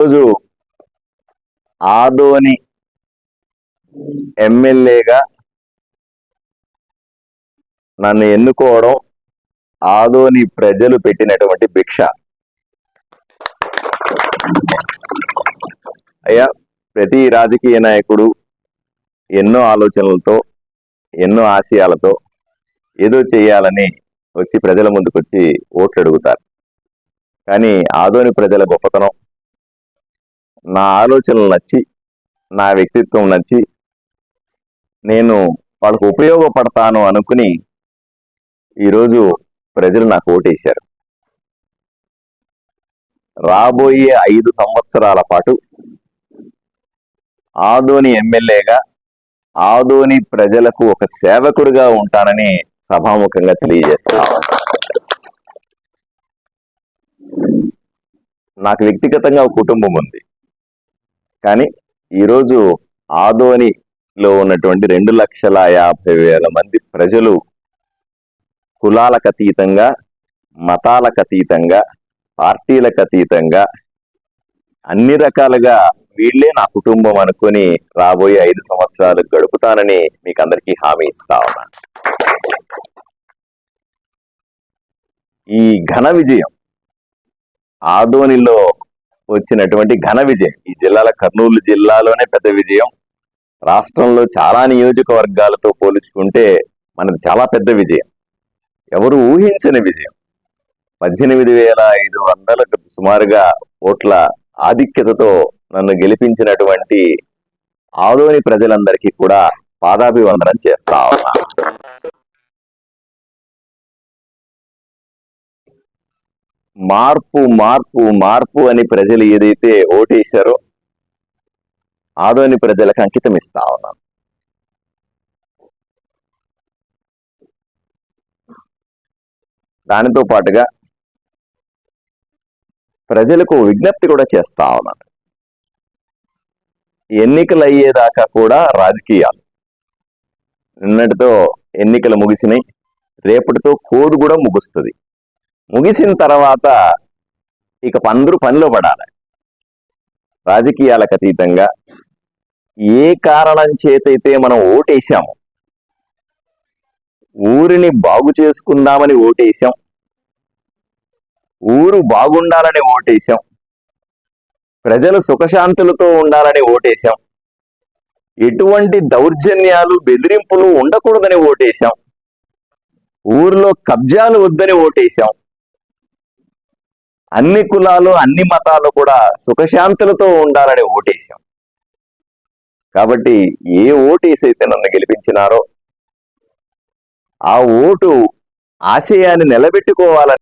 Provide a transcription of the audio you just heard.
రోజు ఆదోని ఎమ్మెల్యేగా నన్ను ఎన్నుకోవడం ఆదోని ప్రజలు పెట్టినటువంటి భిక్ష. అయ్యా ప్రతి రాజకీయ నాయకుడు ఎన్నో ఆలోచనలతో ఎన్నో ఆశయాలతో ఏదో చేయాలని వచ్చి ప్రజల ముందుకు వచ్చి ఓట్లు అడుగుతారు కానీ ఆదోని ప్రజల గొప్పతనం నా ఆలోచనలు నచ్చి నా వ్యక్తిత్వం నచ్చి నేను వాళ్ళకు ఉపయోగపడతాను అనుకుని ఈరోజు ప్రజలు నాకు ఓటేశారు. రాబోయే ఐదు సంవత్సరాల పాటు ఆదోని ఎమ్మెల్యేగా ఆదోని ప్రజలకు ఒక సేవకుడిగా ఉంటానని సభాముఖంగా తెలియజేస్తా నాకు వ్యక్తిగతంగా కుటుంబం ఉంది. కానీ ఈరోజు ఆదోనిలో ఉన్నటువంటి రెండు లక్షల యాభై వేల మంది ప్రజలు కులాలకు అతీతంగా మతాలకు అతీతంగా పార్టీలకు అతీతంగా అన్ని రకాలుగా వీళ్ళే నా కుటుంబం అనుకొని రాబోయే ఐదు సంవత్సరాలు గడుపుతానని మీకు అందరికీ హామీ ఇస్తా ఉన్నాను ఈ ఘన విజయం ఆదోనిలో వచ్చినటువంటి ఘన విజయం. ఈ జిల్లాల కర్నూలు జిల్లాలోనే పెద్ద విజయం. రాష్ట్రంలో చాలా నియోజకవర్గాలతో పోల్చుకుంటే మనది చాలా పెద్ద విజయం. ఎవరు ఊహించని విజయం. పద్దెనిమిది వేల ఐదు వందలకు సుమారుగా ఓట్ల ఆధిక్యతతో నన్ను గెలిపించినటువంటి ఆదోని ప్రజలందరికీ కూడా పాదాభివందనం చేస్తా ఉన్నా. మార్పు మార్పు మార్పు అని ప్రజలు ఏదైతే ఓటేశారో ఆదోని ప్రజలకు అంకితం ఇస్తా ఉన్నాను. దానితో పాటుగా ప్రజలకు విజ్ఞప్తి కూడా చేస్తా ఉన్నాను. ఎన్నికలు అయ్యేదాకా కూడా రాజకీయాలు. నిన్నటితో ఎన్నికలు ముగిసినాయి. రేపటితో కోడ్ కూడా ముగుస్తుంది. ముగిసిన తర్వాత ఇక అందరూ పనిలో పడాలి. రాజకీయాలకు అతీతంగా ఏ కారణం చేతైతే మనం ఓటేసాము ఊరిని బాగు చేసుకుందామని ఓటేసాం ఊరు బాగుండాలని ఓటేశాం ప్రజలు సుఖశాంతులతో ఉండాలని ఓటేశాం ఎటువంటి దౌర్జన్యాలు బెదిరింపులు ఉండకూడదని ఓటేశాం ఊరిలో కబ్జాలు వద్దని ఓటేశాం అన్ని కులాలు అన్ని మతాలు కూడా సుఖశాంతులతో ఉండాలని ఓటేశాం. కాబట్టి ఏ ఓటేసైతే నన్ను గెలిపించినారో ఆ ఓటు ఆశయాన్ని నిలబెట్టుకోవాలని